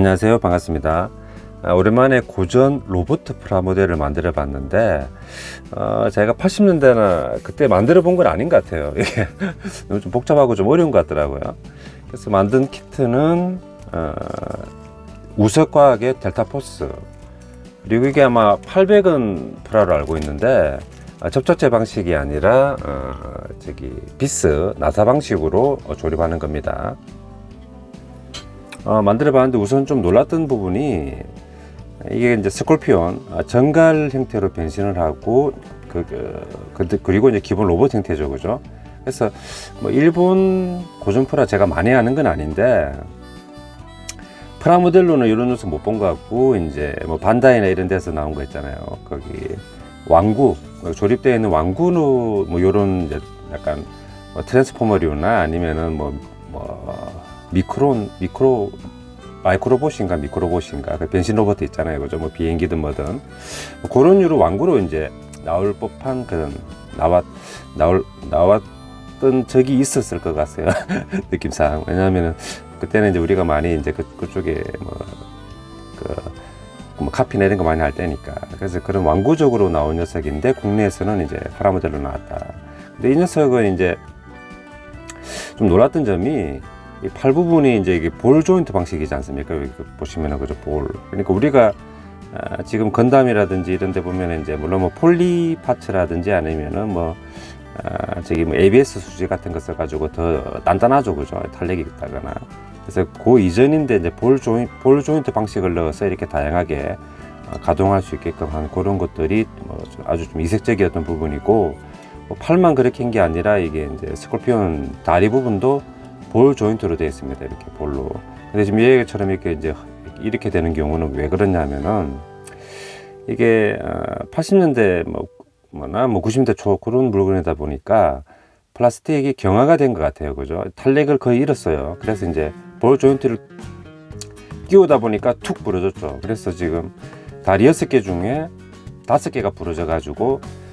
안녕하세요. 반갑습니다. 아, 오랜만에 고전 로봇 프라모델을 만들어 봤는데 어, 제가 80년대나 그때 만들어 본 건 아닌 것 같아요. 이게 너무 좀 복잡하고 좀 어려운 것 같더라고요. 그래서 만든 키트는 어, 우석과학의 델타포스. 그리고 이게 아마 800원 프라로 알고 있는데 아, 접착제 방식이 아니라 어, 저기 비스 나사 방식으로 어, 조립하는 겁니다. 어, 만들어 봤는데 우선 좀 놀랐던 부분이 이게 이제 스콜피온 아, 정갈 형태로 변신을 하고 그, 그, 그, 그리고 이제 기본 로봇 형태죠 그죠? 그래서 뭐 일본 고전 프라 제가 많이 하는 건 아닌데 프라모델로는 이런 녀석 못본 것 같고 이제 뭐 반다이나 이런 데서 나온 거 있잖아요. 거기 왕구 조립되어 있는 왕구로 뭐 이런 이제 약간 뭐 트랜스포머류나 아니면은 뭐, 뭐 미크론 미크로 마이크로봇인가 미크로봇인가 그 변신 로봇 있잖아요. 그죠? 뭐 비행기든 뭐든. 뭐 그런 유로 왕구로 이제 나올 법한 그런 나왔 나올 나왔던 적이 있었을 것 같아요. 느낌상. 왜냐하면은 그때는 이제 우리가 많이 이제 그, 그쪽에 뭐그 뭐 카피나 이런 거 많이 할 때니까. 그래서 그런 왕구적으로 나온 녀석인데 국내에서는 이제 프라모델로 나왔다. 근데 이 녀석은 이제 좀 놀랐던 점이 이 팔 부분이 이제 이게 볼 조인트 방식이지 않습니까? 여기 보시면은 그죠 볼. 그러니까 우리가 아, 지금 건담이라든지 이런 데 보면 이제 물론 뭐 폴리 파츠라든지 아니면은 뭐 아, 저기 뭐 ABS 수지 같은 거 써가지고 더 단단하죠, 그죠? 탄력이 있다거나. 그래서 그 이전인데 이제 볼 조인 볼 조인트 방식을 넣어서 이렇게 다양하게 어, 가동할 수 있게끔 한 그런 것들이 뭐좀 아주 좀 이색적이었던 부분이고 뭐 팔만 그렇게 한 게 아니라 이게 이제 스콜피온 다리 부분도 볼 조인트로 되어 있습니다. 이렇게 볼로. 근데 지금 얘처럼 이렇게 이제 이렇게 되는 경우는 왜 그러냐면은 이게 80년대 뭐 뭐나 뭐 90년대 초 그런 물건이다 보니까 플라스틱이 경화가 된 것 같아요. 그죠? 탄력을 거의 잃었어요. 그래서 이제 볼 조인트를 끼우다 보니까 툭 부러졌죠. 그래서 지금 다리 여섯 개 중에 다섯 개가 부러져 가지고 어,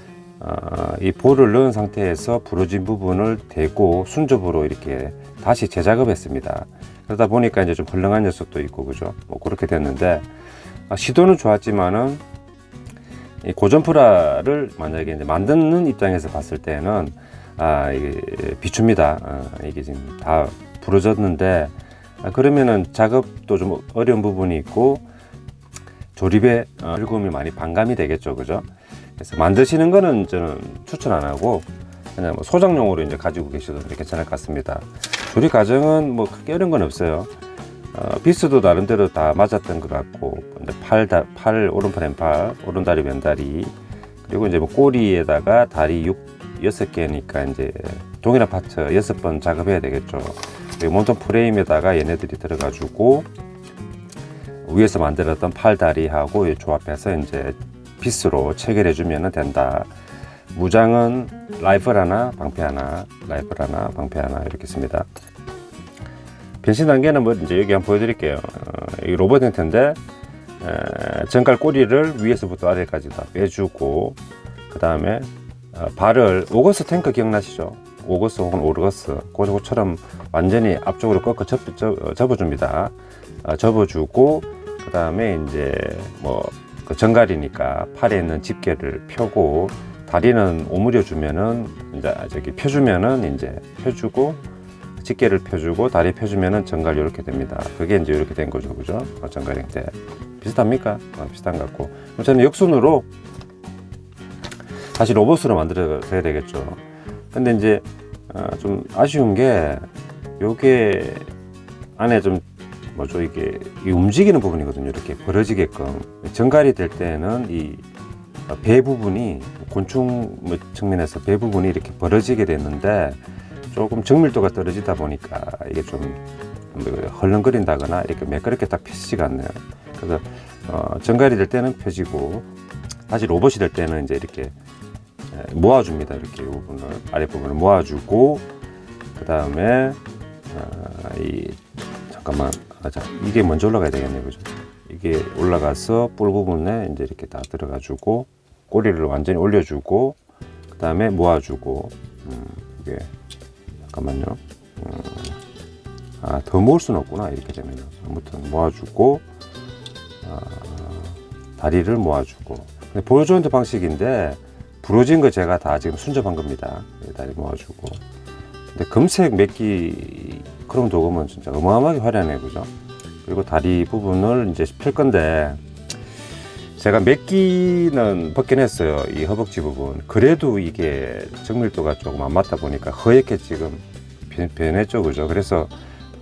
이 볼을 넣은 상태에서 부러진 부분을 대고 순접으로 이렇게 다시 재작업했습니다. 그러다 보니까 이제 좀 헐렁한 녀석도 있고 그죠? 뭐 그렇게 됐는데 아, 시도는 좋았지만은 이 고전프라를 만약에 이제 만드는 입장에서 봤을 때는 아 이게 비춥니다. 아, 이게 지금 다 부러졌는데 아, 그러면은 작업도 좀 어려운 부분이 있고 조립에 어, 즐거움이 많이 반감이 되겠죠, 그죠? 그래서 만드시는 거는 저는 추천 안 하고 그냥 뭐 소장용으로 이제 가지고 계셔도 괜찮을 것 같습니다. 조립 과정은 뭐 크게 어려운 건 없어요. 어, 비스도 나름대로 다 맞았던 것 같고 이제 팔, 다, 팔 오른팔 왼팔 오른다리 왼다리 그리고 이제 뭐 꼬리에다가 다리 6, 6개니까 이제 동일한 파트 6번 작업해야 되겠죠. 그리고 몬턴 프레임에다가 얘네들이 들어가지고 위에서 만들었던 팔 다리하고 조합해서 이제 비스로 체결해 주면 된다. 무장은 라이플 하나, 방패 하나, 라이플 하나, 방패 하나 이렇게 씁니다. 변신 단계는 뭐 이제 여기 한번 보여드릴게요. 어, 이 로봇 형태인데 에, 정갈 꼬리를 위에서부터 아래까지 다 빼주고 그 다음에 어, 발을 오거스 탱크 기억나시죠? 오거스 혹은 오르거스 그것처럼 완전히 앞쪽으로 꺾어 접, 접, 접어줍니다. 어, 접어주고 그 다음에 이제 뭐 그 정갈이니까 팔에 있는 집게를 펴고 다리는 오므려 주면은 이제 저기 펴주면은 이제 펴주고 집게를 펴주고 다리 펴주면은 정갈 이렇게 됩니다. 그게 이제 이렇게 된 거죠, 그죠? 어, 정갈 형태 비슷합니까? 어, 비슷한 것 같고 저는 역순으로 다시 로봇으로 만들어야 되겠죠. 근데 이제 어, 좀 아쉬운 게 요게 안에 좀 뭐죠 이게 이 움직이는 부분이거든요. 이렇게 벌어지게끔 정갈이 될 때는 이 배 부분이 곤충 뭐 측면에서 배 부분이 이렇게 벌어지게 됐는데 조금 정밀도가 떨어지다 보니까 이게 좀 헐렁거린다거나 이렇게 매끄럽게 딱 펴지지가 않네요. 그래서 어, 정갈이 될 때는 펴지고 다시 로봇이 될 때는 이제 이렇게 모아줍니다. 이렇게 이 부분을 아랫 부분을 모아주고 그 다음에 어, 이 잠깐만 아, 자 이게 먼저 올라가야 되겠네요, 그죠? 이게 올라가서 뿔 부분에 이제 이렇게 다 들어가 주고 꼬리를 완전히 올려주고 그 다음에 모아주고 음, 이게 잠깐만요. 음, 아, 더 모을 수는 없구나 이렇게 되면 아무튼 모아주고 아, 다리를 모아주고 근데 보여주는 방식인데 부러진 거 제가 다 지금 순접한 겁니다 이 다리 모아주고 근데 금색 메끼 크롬 도금은 진짜 어마어마하게 화려하네 그죠? 그리고 다리 부분을 이제 펼 건데 제가 메끼는 벗긴 했어요 이 허벅지 부분. 그래도 이게 정밀도가 조금 안 맞다 보니까 허옇게 지금 변- 변했죠 그죠? 그래서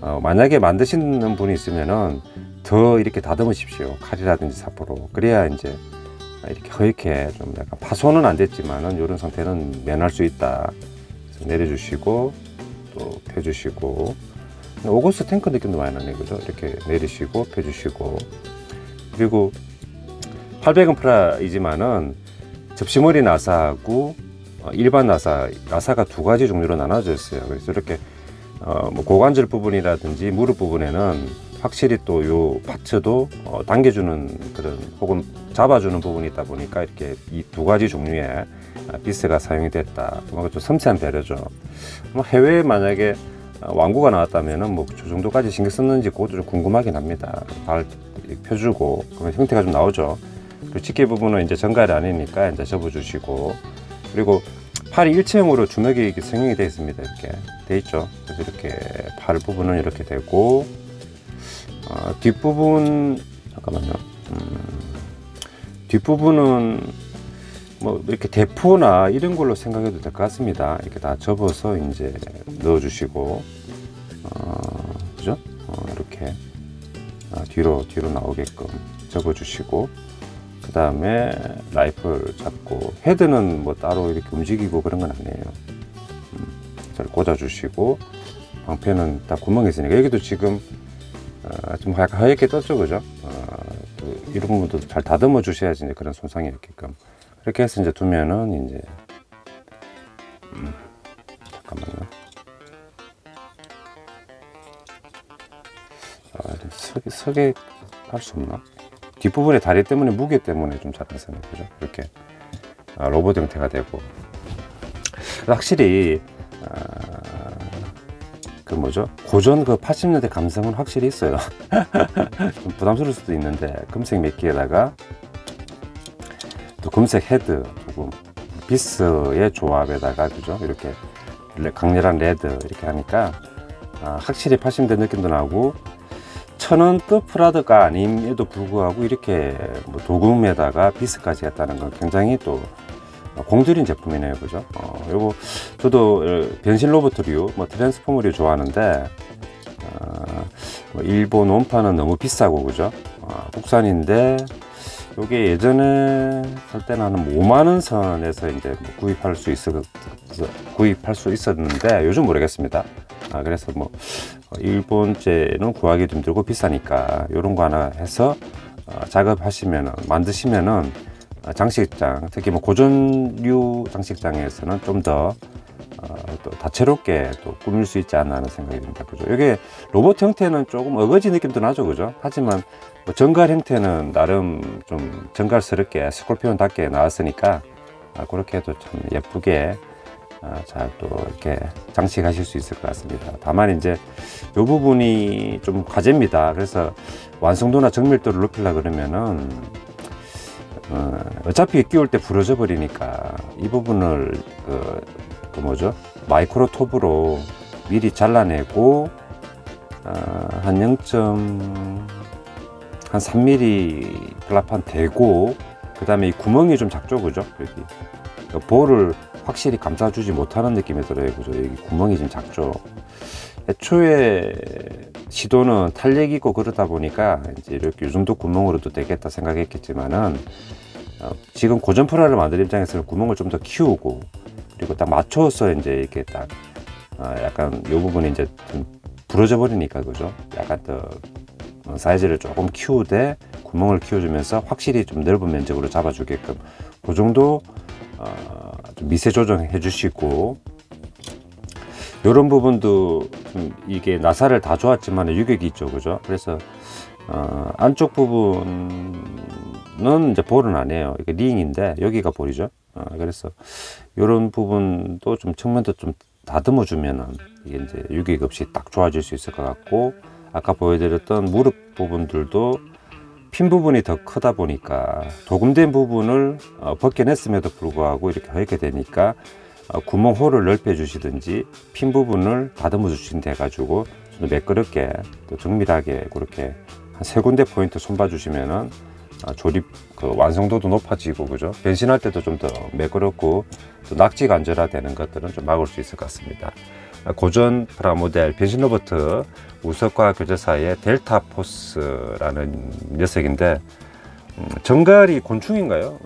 어, 만약에 만드시는 분이 있으면은 더 이렇게 다듬으십시오 칼이라든지 사포로. 그래야 이제 이렇게 허옇게 좀 약간 파손은 안 됐지만은 이런 상태는 면할 수 있다. 그래서 내려주시고 또 펴주시고 오거스 탱크 느낌도 많이 나네 그죠 이렇게 내리시고 펴주시고 그리고 800은 프라이지만은 접시머리 나사하고 어, 일반 나사 나사가 두 가지 종류로 나눠져 있어요 그래서 이렇게 어, 뭐 고관절 부분이라든지 무릎 부분에는 확실히 또 요 파츠도 어, 당겨주는 그런 혹은 잡아주는 부분이 있다 보니까 이렇게 이 두 가지 종류의 아, 비스가 사용이 됐다. 뭔가 좀 섬세한 배려죠. 뭐 해외에 만약에 어, 왕구가 나왔다면은 뭐 저 정도까지 신경 썼는지 그것도 좀 궁금하긴 합니다. 발 펴주고 그러면 형태가 좀 나오죠. 그리고 집게 부분은 이제 정갈이 아니니까 이제 접어주시고 그리고 팔이 일체형으로 주먹이 성형이 되어 있습니다. 이렇게 돼 있죠. 그래서 이렇게 팔 부분은 이렇게 되고 어, 뒷부분 잠깐만요. 음, 뒷부분은 뭐 이렇게 대포나 이런 걸로 생각해도 될 것 같습니다. 이렇게 다 접어서 이제 넣어주시고 어, 그죠? 어, 이렇게 아, 뒤로 뒤로 나오게끔 접어주시고 그 다음에 라이플 잡고 헤드는 뭐 따로 이렇게 움직이고 그런 건 아니에요. 음, 잘 꽂아주시고 방패는 다 구멍이 있으니까 여기도 지금 어, 좀 약간 하얗게 떴죠, 그죠? 어, 또 이런 부분도 잘 다듬어 주셔야지 그런 손상이 없게끔 이렇게 해서 이제 두면은 이제 음, 잠깐만요. 아, 서게 서게 할 수 없나? 뒷부분에 다리 때문에 무게 때문에 좀 잘안서는 그죠? 이렇게 아, 로봇 형태가 되고 확실히 아, 그 뭐죠? 고전 그 80년대 감성은 확실히 있어요. 좀 부담스러울 수도 있는데 금색 메끼에다가 또 금색 헤드 조금 비스의 조합에다가 그죠? 이렇게 레- 강렬한 레드 이렇게 하니까 아, 확실히 80년대 느낌도 나고 천원급 프라드가 아님에도 불구하고 이렇게 뭐 도금에다가 비스까지 했다는 건 굉장히 또 공들인 제품이네요, 그죠? 어, 요거 저도 어, 변신 로봇류, 뭐 트랜스포머류 좋아하는데 어, 뭐 일본 원판은 너무 비싸고 그죠? 어, 국산인데 요게 예전에 살 때는 한 5만 원 선에서 이제 뭐 구입할 수 있어 구입할 수 있었는데 요즘 모르겠습니다. 아, 그래서 뭐 어, 일본제는 구하기 좀 힘들고 비싸니까 요런 거 하나 해서 어, 작업하시면은 만드시면은 어, 장식장 특히 뭐 고전류 장식장에서는 좀더 어, 또 다채롭게 또 꾸밀 수 있지 않나 하는 생각이 듭니다. 그죠? 이게 로봇 형태는 조금 어거지 느낌도 나죠, 그죠? 하지만 뭐 정갈 형태는 나름 좀 정갈스럽게 스콜피온답게 나왔으니까 아, 그렇게 해도 참 예쁘게 아, 잘또 이렇게 장식하실 수 있을 것 같습니다. 다만 이제 이 부분이 좀 과제입니다. 그래서 완성도나 정밀도를 높이려 그러면은 어, 어차피 끼울 때 부러져 버리니까 이 부분을 그, 그 뭐죠? 마이크로 톱으로 미리 잘라내고 어, 한 0. 한 3mm 플라판 대고 그 다음에 이 구멍이 좀 작죠 그죠? 여기. 그 볼을 확실히 감싸주지 못하는 느낌이 들어요 그죠? 여기 구멍이 좀 작죠. 애초에 시도는 탄력이고 그러다 보니까 이제 이렇게 이 정도 구멍으로도 되겠다 생각했겠지만은 어, 지금 고전 프라를 만들 입장에서는 구멍을 좀 더 키우고 그리고 딱 맞춰서 이제 이렇게 딱 어, 약간 이 부분이 이제 좀 부러져 버리니까 그죠? 약간 더 어, 사이즈를 조금 키우되 구멍을 키워주면서 확실히 좀 넓은 면적으로 잡아주게끔 그 정도 어, 좀 미세 조정해 주시고. 이런 부분도 좀 이게 나사를 다 좋았지만 유격이 있죠 그죠? 그래서 어, 안쪽 부분은 이제 볼은 아니에요. 이게 링인데 여기가 볼이죠 어, 그래서 이런 부분도 좀 측면도 좀 다듬어 주면은 이게 이제 유기급식 딱 좋아질 수 있을 것 같고 아까 보여드렸던 무릎 부분들도 핀 부분이 더 크다 보니까 도금된 부분을 어, 벗겨냈음에도 불구하고 이렇게 허옇게 되니까 어, 구멍 홀을 넓혀 주시든지 핀 부분을 다듬어 주신 돼 가지고 좀 매끄럽게 또 정밀하게 그렇게 한 세 군데 포인트 손봐 주시면은 아, 조립 그 완성도도 높아지고 그죠 변신할 때도 좀 더 매끄럽고 또 낙지 간절화되는 것들은 좀 막을 수 있을 것 같습니다. 아, 고전 프라모델 변신 로버트 우석과 교제사의 델타 포스라는 녀석인데 음, 정갈이 곤충인가요?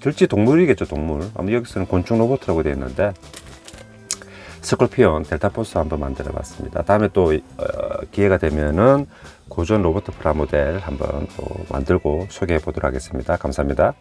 들지 동물이겠죠 동물. 아마 여기서는 곤충 로봇이라고 되어 있는데 스콜피온 델타 포스 한번 만들어 봤습니다. 다음에 또 어, 기회가 되면은 고전 로버트 프라모델 한번 또 만들고 소개해 보도록 하겠습니다. 감사합니다.